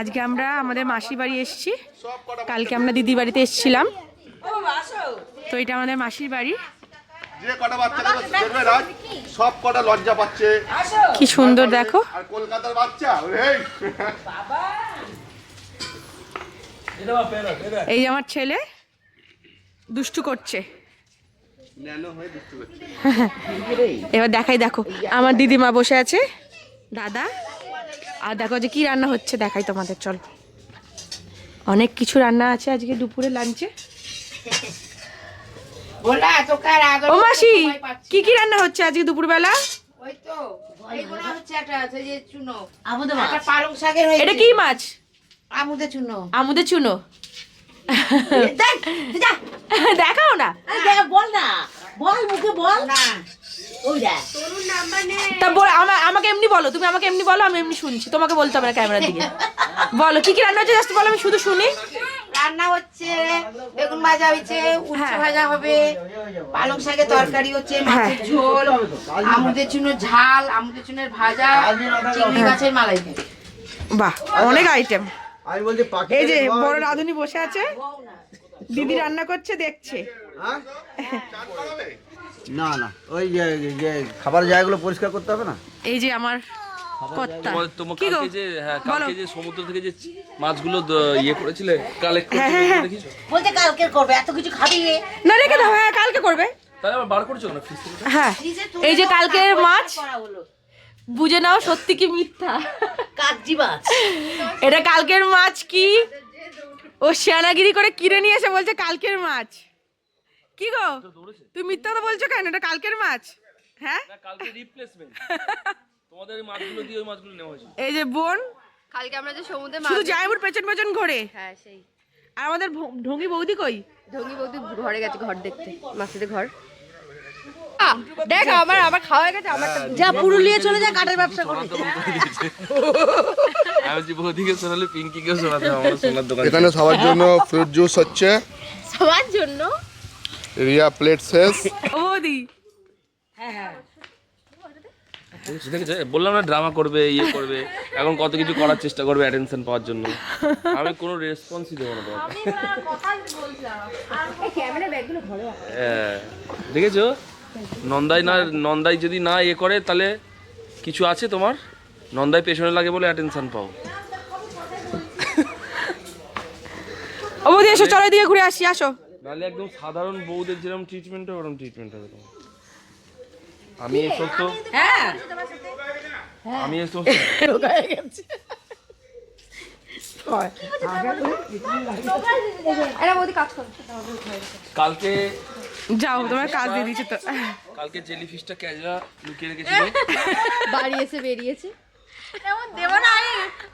আজকে আমরা আমাদের মাসির বাড়ি এসেছি। কালকে আমরা দিদি বাড়িতে এসেছিলাম। তো এটা আমাদের মাসির বাড়ি। যে কটা বাচ্চা দেখবে রাজ সব কটা লজ্জা পাচ্ছে। কি সুন্দর দেখো। আর কলকাতার বাচ্চা এই। যে আমার ছেলে দুষ্টু করছে। ন্যানো দুষ্টু করছে। এবার দেখাই দেখো। আমার দিদিমা বসে আছে। দাদা। আর দেখো যে কি রান্না হচ্ছে দেখাই তোমাদের চল। অনেক কিছু রান্না আছে আজকে দুপুরে লাঞ্চে। ও মাসি কি কি রান্না হচ্ছে আজকে দুপুরবেলা? ওই তো এইগুলো হচ্ছে একটা আছে যে চুনো। একটা পালং শাকের এটা কি মাছ? আমুদে চুনো। আমুদের চুনো। দেখাও না। বল না। বল মুখে বল। না। তা আমাকে এমনি বলো তুমি আমাকে এমনি বলো আমি এমনি শুনছি। তোমাকে বলতে হবে না ক্যামেরার দিকে। বলো কি কি রান্না হচ্ছে জাস্ট বলো আমি শুধু শুনি। রান্না হচ্ছে বেগুন ভাজা হয়েছে উচ্ছে হ্যাঁ। ভাজা হবে পালং শাকের তরকারি হচ্ছে মাছের ঝোল আমুদের চুনো ঝাল আমুদের চুনের ভাজা চিংড়ি মাছের মালাই বাহ অনেক আইটেম এই যে বড় রাঁধুনি বসে আছে। দিদি রান্না করছে দেখছে। না না। ওই যে যে খাবার জায়গাগুলো পরিষ্কার করতে হবে না? এই যে আমার কর্তা। তোমার তোমার কি গো? যে হ্যাঁ কালকে যে সমুদ্র থেকে যে মাছগুলো ইয়ে করেছিলে কালেক্ট হ্যাঁ, করেছিলে হ্যাঁ, বলতে কালকে করবে এত কিছু খাবি না রেখে দাও হ্যাঁ কালকে করবে। তাহলে আবার বার করছ না ফ্রিজ থেকে হ্যাঁ। এই যে কালকের মাছ বুঝে নাও সত্যি কি মিথ্যা। কাকজি মাছ। এটা কালকের মাছ কি? ও শিয়ানাগিরি করে কিনে নিয়ে এসে বলছে কালকের মাছ। কি গো? তুমি মিথ্যা কথা বলছো কেন? এটা কালকের মাছ। হ্যাঁ? কালকে রিপ্লেসমেন্ট তোমাদের এই মাছগুলো দিয়ে ওই মাছগুলো নেওয়া হয়েছে। এই যে বোন কালকে আমরা যে সমুদ্রে মাছ শুধু জায়মুর পেছন পেছন ঘোরে। হ্যাঁ সেই। আর আমাদের ঢঙ্গি বৌদি কই? ঢঙ্গি বৌদি ঘরে গেছে ঘর দেখতে মাসিদের ঘর। দেখ আমার আমার খাওয়া হয়ে গেছে আমার যা পুরুলিয়া চলে যা কাঠের ব্যবসা করে আমি যে বৌদিকে শোনালে পিঙ্কিকেও শোনাতে আমার সোনার দোকান এখানে সবার জন্য ফ্রুট জুস হচ্ছে। সবার জন্য? রিয়া প্লেট শেষ। ও বৌদি দেখেছ, দেখেছ? বললাম না ড্রামা করবে ইয়ে করবে। এখন কত কিছু করার চেষ্টা করবে অ্যাটেনশন পাওয়ার জন্য। আমি কোনো রেসপন্সই দেবো না তোমাকে। হ্যাঁ। দেখেছ? নন্দাই না নন্দাই যদি না ইয়ে করে তাহলে কিছু আছে তোমার? নন্দাই পেছনে লাগে বলে অ্যাটেনশন পাও। বৌদি এসো চলো দিয়ে ঘুরে আসি আসো। নাহলে একদম সাধারণ বউদের যেরকম ট্রিটমেন্ট হয় ওরকম ট্রিটমেন্ট হবে তোমার। আমি এই হ্যাঁ। আমি এই সমস্ত এটা বৌদি কাজ করো। কালকে যাও তোমার কাজ দিয়ে দিচ্ছে তো। কালকে জেলি ফিশটা ক্যাজরা লুকিয়ে রেখেছিল। বাড়ি এসে বেরিয়েছে।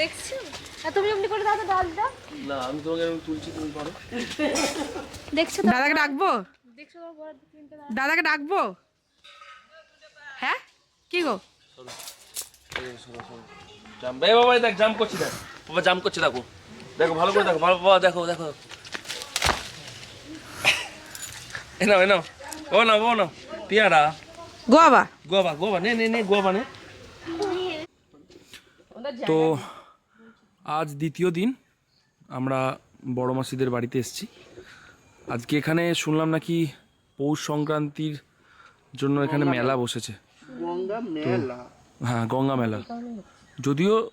দেখছ। আর তুমি এমনি করে দাও তো ডালটা না আমি তোমাকে এরকম তুলছি তুমি পারো। দেখছ দাদাকে ডাকবো? দেখছ তোমার বড় তিনটে দাদাকে ডাকবো? হ্যাঁ? কি গো? জাম্প এই বাবা দেখ জাম্প করছি দেখ। বাবা জাম্প করছে দেখো। দেখো ভালো করে দেখো ভালো বাবা দেখো দেখো। এ নাও এ নাও। ও নাও ও নাও। পেয়ারা। গোয়াবা। গোয়াবা গোয়াবা নে নে নে গোয়াবা নে। তো আজ দ্বিতীয় দিন আমরা বড় মাসিদের বাড়িতে এসেছি। আজকে এখানে শুনলাম নাকি পৌষ সংক্রান্তির জন্য এখানে মেলা বসেছে। হ্যাঁ গঙ্গা মেলা। যদিও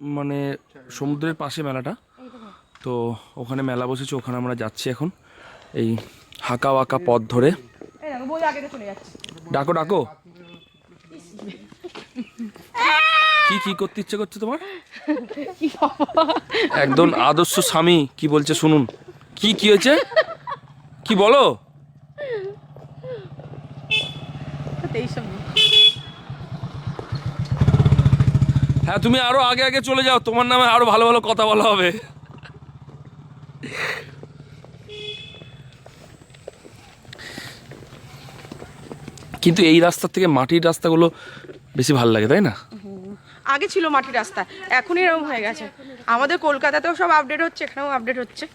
মানে সমুদ্রের পাশে মেলাটা তো ওখানে মেলা বসেছে ওখানে আমরা যাচ্ছি এখন এই হাঁকা ওয়াকা পথ ধরে। ডাকো ডাকো। কি কি করতে ইচ্ছে করছে তোমার? একদম আদর্শ স্বামী কি বলছে শুনুন। কি কি হয়েছে? কি বলো? হ্যাঁ তুমি আরও আগে আগে চলে যাও। তোমার নামে আরও ভালো ভালো কথা বলা হবে। কিন্তু এই রাস্তার থেকে মাটির রাস্তাগুলো বেশি ভালো লাগে তাই না? আগে ছিল মাটির রাস্তা এখন এরকম হয়ে গেছে। আমাদের কলকাতাতেও সব আপডেট হচ্ছে এখানেও আপডেট হচ্ছে।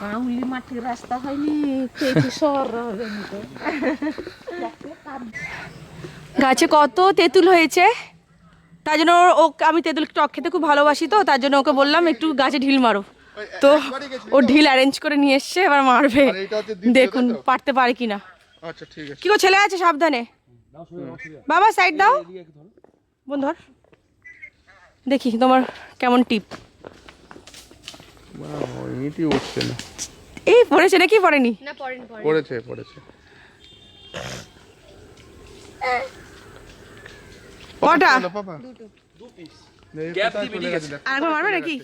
গাউলি মাটির রাস্তা হয়নি শহর হবে না তো। গাছে কত তেঁতুল হয়েছে? তার জন্য ওর- ও আমি তেঁতুল টক খেতে খুব ভালোবাসি তো তার জন্য ওকে বললাম একটু গাছে ঢিল মারো। তো ও ঢিল অ্যারেঞ্জ করে নিয়ে এসছে এবার মারবে। দেখুন পারতে পারে কিনা। আচ্ছা ঠিক আছে। কি গো ছেলে আছে সাবধানে? বাবা সাইড দাও। বোন ধর। দেখি তোমার কেমন টিপ। ইটি উঠছে না। এই পড়েছে নাকি? পড়েনি? না পরেন পড়েছে পড়েছে। কটা? আরেকবার মারবে নাকি?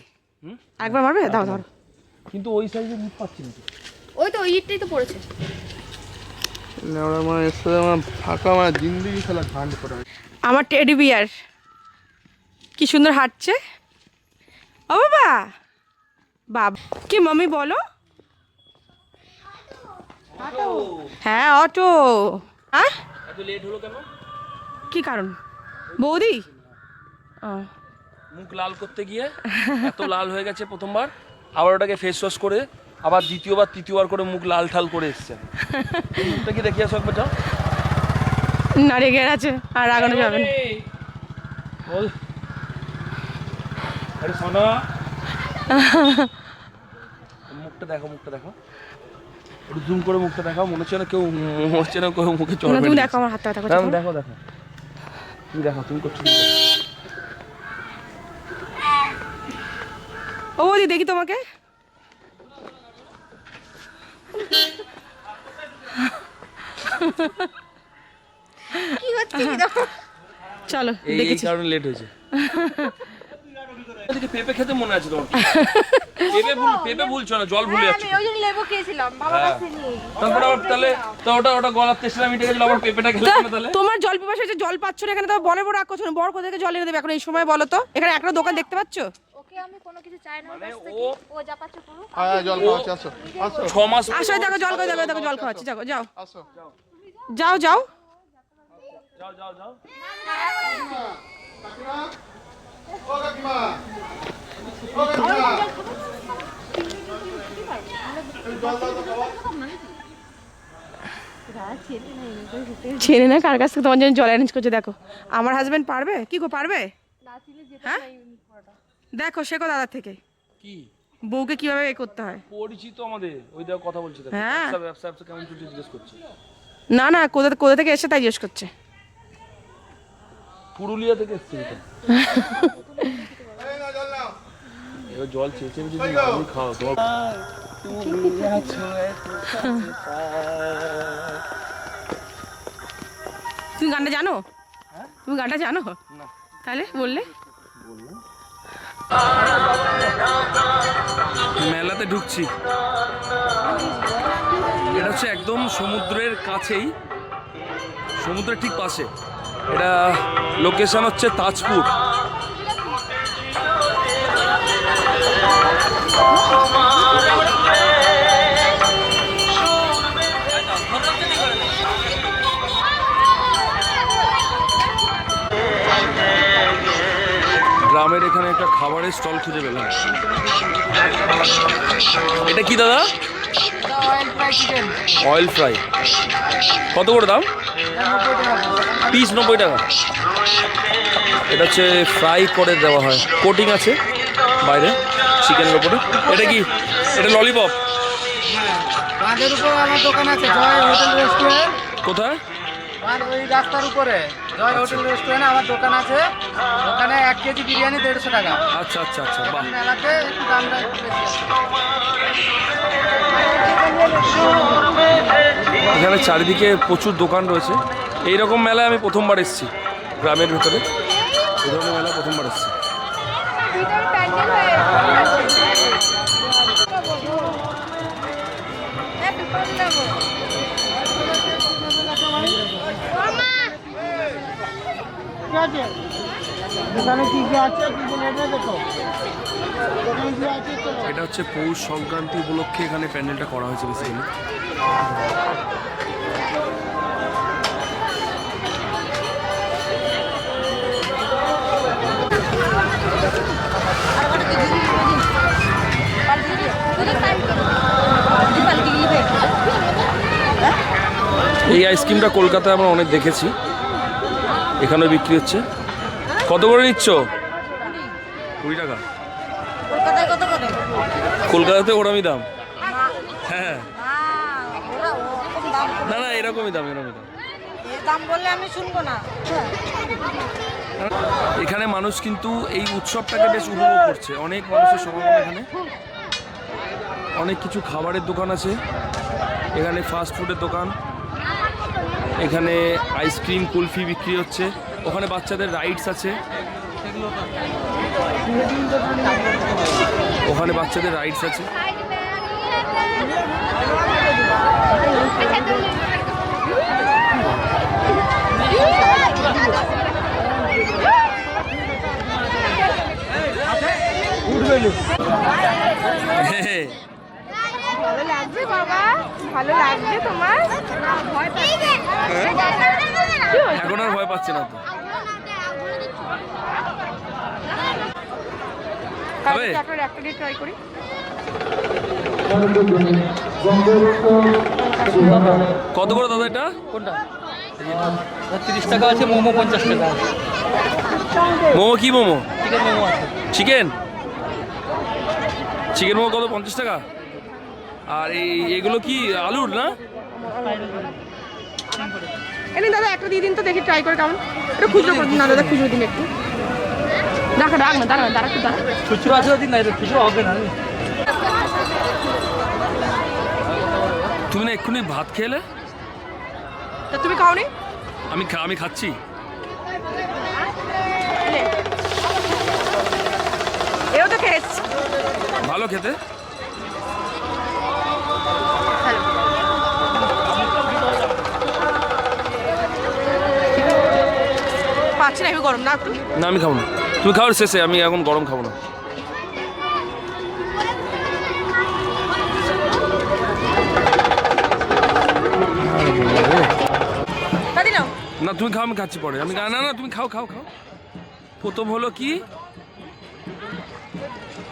আরেকবার মারবে? দাও ধরো। কিন্তু ওই সাইজে মুখ পাচ্ছি না ওই তো ওই ইটটাই তো পড়েছে। মানে এর সাথে আমার ফাঁকা মানে জিন্দিগি খেলা ঘান্ড করা। আমার টেডি বিয়ার। কি সুন্দর হাঁটছে। ও বাবা। বাবা কি মামি বলো। হ্যাঁ অটো। হ্যাঁ লেট হলো কেন? কি কারণ? বৌদি? মুখ লাল করতে গিয়ে এত লাল হয়ে গেছে প্রথমবার। আবার ওটাকে ফেস ওয়াশ করে আবার দ্বিতীয়বার তৃতীয়বার করে মুখ লাল ঠাল করে এসছে। এই মুখটা কি দেখি আসো একবার যাও। না রেগে আছে আর রাগানো যাবে না। বল। আরে সোনা। মুখটা দেখো মুখটা দেখো। একটু জুম করে মুখটা দেখাও মনে হচ্ছে না কেউ মনে হচ্ছে না কেউ মুখে চড় তুমি দেখো আমার হাতটা দিচ্ছে। দেখো। দেখো তুমি দেখো তুমি করছ। ও বৌদি দেখি তোমাকে। চলো হচ্ছে? চলো দেখেছি। কারণে লেট হয়েছে। এদিকে পেঁপে খেতে মনে আছে তোমার পেঁপে ভুল পেঁপে ভুলছো না জল ভুলে যাচ্ছ ওই জন্য লেবু খেয়েছিলাম বাবা হ্যাঁ তারপরে আবার তাহলে তো ওটা ওটা গলার তেষ্টা মিটে গেছিল আবার পেঁপেটা খেলে তাহলে তোমার জল পিপাসা হয়েছে জল পাচ্ছ না এখানে তো বলে বড় রাগ করছ না বড় কোথা থেকে জল এনে দেবে এখন এই সময় বলো তো এখানে একটা দোকান দেখতে পাচ্ছ ওকে আমি কোনো কিছু চাই না মানে বাস ও- থেকে ও যা পাচ্ছে করুক হ্যাঁ জল খাওয়াচ্ছি আসো আসো ছ মাস আসো দেখো জল করে দেবে দেখো জল খাওয়াচ্ছি যাও যাও আসো যাও যাও ছেড়ে না কার কাছ থেকে তোমার জন্য জল অ্যারেঞ্জ করছে দেখো। আমার হাজবেন্ড পারবে? কি গো পারবে? হ্যাঁ? দেখো শেখো দাদার থেকে। কি? বউকে কীভাবে এ করতে হয়? পরিচিত আমাদের? ওই দেখো কথা বলছি দেখো। হ্যাঁ। ব্যবসা ব্যবসা কেমন চলছে জিজ্ঞেস করছে? না না কোথা কোথা থেকে এসে তাই জিজ্ঞেস করছে। পুরুলিয়া থেকে এসছে এটা। জল নাও এবার জল চেয়েছে যদি আমি খাও তোমার তুমি গানটা জানো? তুমি গানটা জানো? তাহলে বললে। মেলাতে ঢুকছি। এটা হচ্ছে একদম সমুদ্রের কাছেই সমুদ্রের ঠিক পাশে। এটা লোকেশন হচ্ছে তাজপুর। গ্রামের এখানে একটা খাবারের স্টল খুঁজে পেলাম। এটা কি দাদা? অয়েল ফ্রাই কত করে দাম? পিস নব্বই টাকা। এটা হচ্ছে ফ্রাই করে দেওয়া হয়। কোটিং আছে বাইরে চিকেনের ওপরে এটা কি? এটা ললিপপ কোথায়? আমার ওই রাস্তার উপরে। জয় হোটেল রেস্টুরেন্ট আমার দোকান আছে। ওখানে এক কেজি বিরিয়ানি দেড়শো টাকা। আচ্ছা আচ্ছা আচ্ছা বাহ। মেলাতে একটু দামটা একটু বেশি এখানে চারিদিকে প্রচুর দোকান রয়েছে। এই রকম মেলায় আমি প্রথমবার এসেছি গ্রামের ভেতরে। এই ধরনের মেলা প্রথমবার এসেছি। ভিতরে প্যান্ডেল হয়ে এত কম দাম এটা হচ্ছে পৌষ সংক্রান্তি উপলক্ষে এখানে প্যান্ডেলটা করা হয়েছে বেসিক্যালি এই আইসক্রিমটা কলকাতায় আমরা অনেক দেখেছি। এখানেও বিক্রি হচ্ছে। কত করে নিচ্ছ? কুড়ি টাকা। কলকাতাতে ওরমই দাম। হ্যাঁ। না না এরকমই দাম এরকমই দাম। দাম বললে আমি শুনব না। এখানে মানুষ কিন্তু এই উৎসবটাকে বেশ উপভোগ করছে। অনেক মানুষের সমাগম এখানে। অনেক কিছু খাবারের দোকান আছে। এখানে ফাস্ট ফুডের দোকান। এখানে আইসক্রিম কুলফি বিক্রি হচ্ছে। ওখানে বাচ্চাদের রাইডস আছে। ওখানে বাচ্চাদের রাইডস আছে। ভালো লাগছে বাবা? ভালো লাগছে তোমার? এখন আর ভয় পাচ্ছে না তো। কত করে দাদা এটা? কোনটা? তিরিশ টাকা আছে মোমো পঞ্চাশ টাকা মোমো কি মোমো? চিকেন মোমো আছে। চিকেন চিকেন মোমো কত? পঞ্চাশ টাকা? আর এই এগুলো কি আলুর না? এনে দাদা একটা দিয়ে দিন তো দেখি ট্রাই করে কেমন। এটা খুচরো করে দিন না দাদা খুচরো দিন একটু। দেখা রাখ না দাঁড়া দাঁড়া একটু দাঁড়া। খুচরো আছে দিন না এটা খুচরো হবে না। তুমি না এক্ষুনি ভাত খেলে? তা তুমি খাওনি? আমি খা- আমি খাচ্ছি। এও তো খেয়েছি। ভালো খেতে? পাচ্ছি না আমি গরম না একটু না আমি খাব না। তুমি খাওয়ার শেষে আমি এখন গরম খাব না। না তুমি খাও আমি খাচ্ছি পরে। আমি না না তুমি খাও খাও খাও। প্রথম হলো কি?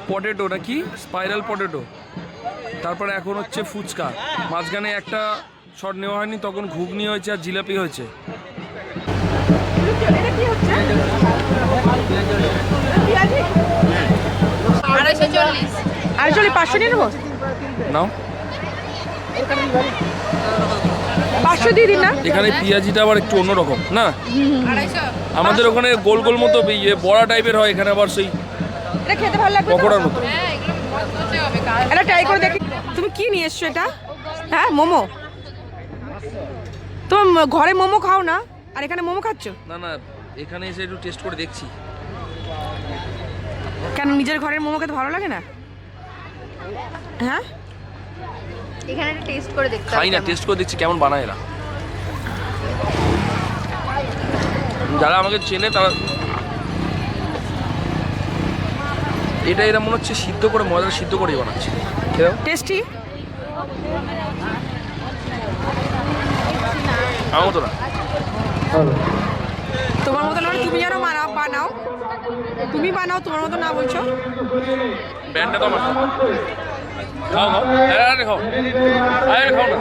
পটেটো কি? স্পাইরাল পটেটো তারপরে এখন হচ্ছে ফুচকা। মাঝখানে একটা শট নেওয়া হয়নি তখন ঘুগনি হয়েছে আর জিলাপি হয়েছে। আড়াইশো চল্লিশ। চলি পাঁচশো নিয়ে নেব নাও। পাঁচশো দিয়ে দিন না। এখানে পেঁয়াজিটা আবার একটু অন্যরকম না? আমাদের ওখানে গোল গোল মতো ইয়ে বড়া টাইপের হয় এখানে আবার সেই এটা খেতে ভালো লাগবে তো? পকোড়ার মতো। হ্যাঁ এটা ট্রাই করে দেখি। তুমি কি নিয়ে এসছো এটা? হ্যাঁ মোমো। তোমার ঘরে মোমো খাও না? আর এখানে মোমো খাচ্ছ? না না এখানে এসে একটু টেস্ট করে দেখছি। কেন নিজের ঘরের মোমো খেতে ভালো লাগে না? হ্যাঁ? এখানে একটা টেস্ট করে দেখতে খাই না টেস্ট করে দেখছি কেমন বানায় এরা। যারা আমাকে চেনে তারা এটা এরা মনে হচ্ছে সিদ্ধ করে ময়দা সিদ্ধ করেই বানাচ্ছে। টেস্টি আমার মতো না। তোমার মতো নয় তুমি যেন বানাও বানাও। তুমি বানাও তোমার মতো না বলছো। ব্যান্ডটা তো আমার খাও খাও। আরে আরে খাও। আরে খাও না।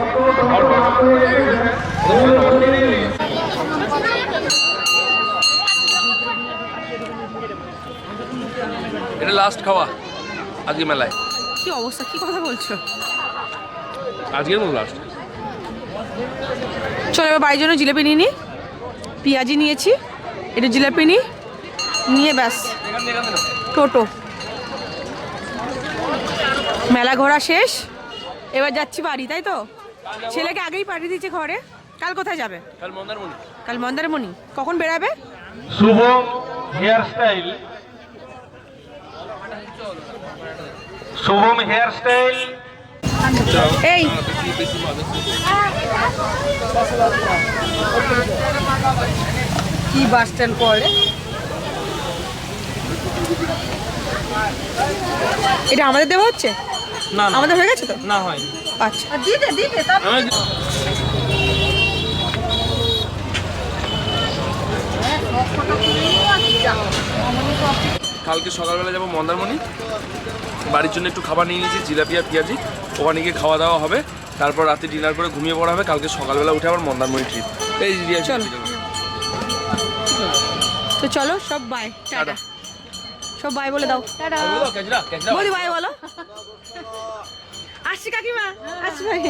এটা লাস্ট খাওয়া আজকে মেলায়। কি অবস্থা? কি কথা বলছো? আজকের মতো লাস্ট চলো এবার বাড়ির জন্য জিলেপি নিয়ে নিই পেঁয়াজি নিয়েছি একটু জিলেপি নিই নিয়ে ব্যাস। টোটো। মেলা ঘোরা শেষ, এবার যাচ্ছি বাড়ি, তাই তো? ছেলেকে আগেই পাঠিয়ে দিয়েছে ঘরে। কাল কোথায় যাবে? কাল মন্দারমণি। কখন বেরাবে? Shubho hair style. Shubham hair style. এই। কি বাস স্ট্যান্ড পড়ে? এটা আমাদের দেওয়া হচ্ছে? না আমাদের হয়ে গেছে তো? না হয় আচ্ছা। দিতে দিতে কালকে সকালবেলা যাব মন্দারমণি? বাড়ির জন্য একটু খাবার নিয়ে নিয়েছি জিলাপি আর পেঁয়াজি। ওখানে গিয়ে খাওয়া দাওয়া হবে। তারপর রাতে ডিনার করে ঘুমিয়ে পড়া হবে। কালকে সকালবেলা উঠে আবার মন্দারমণি ট্রিপ এই রিয়া চল। তো চলো সব বাই টাটা। সব বাই বলে দাও। বলি বাই বলো। আসছি কাকিমা আসছি ভাই।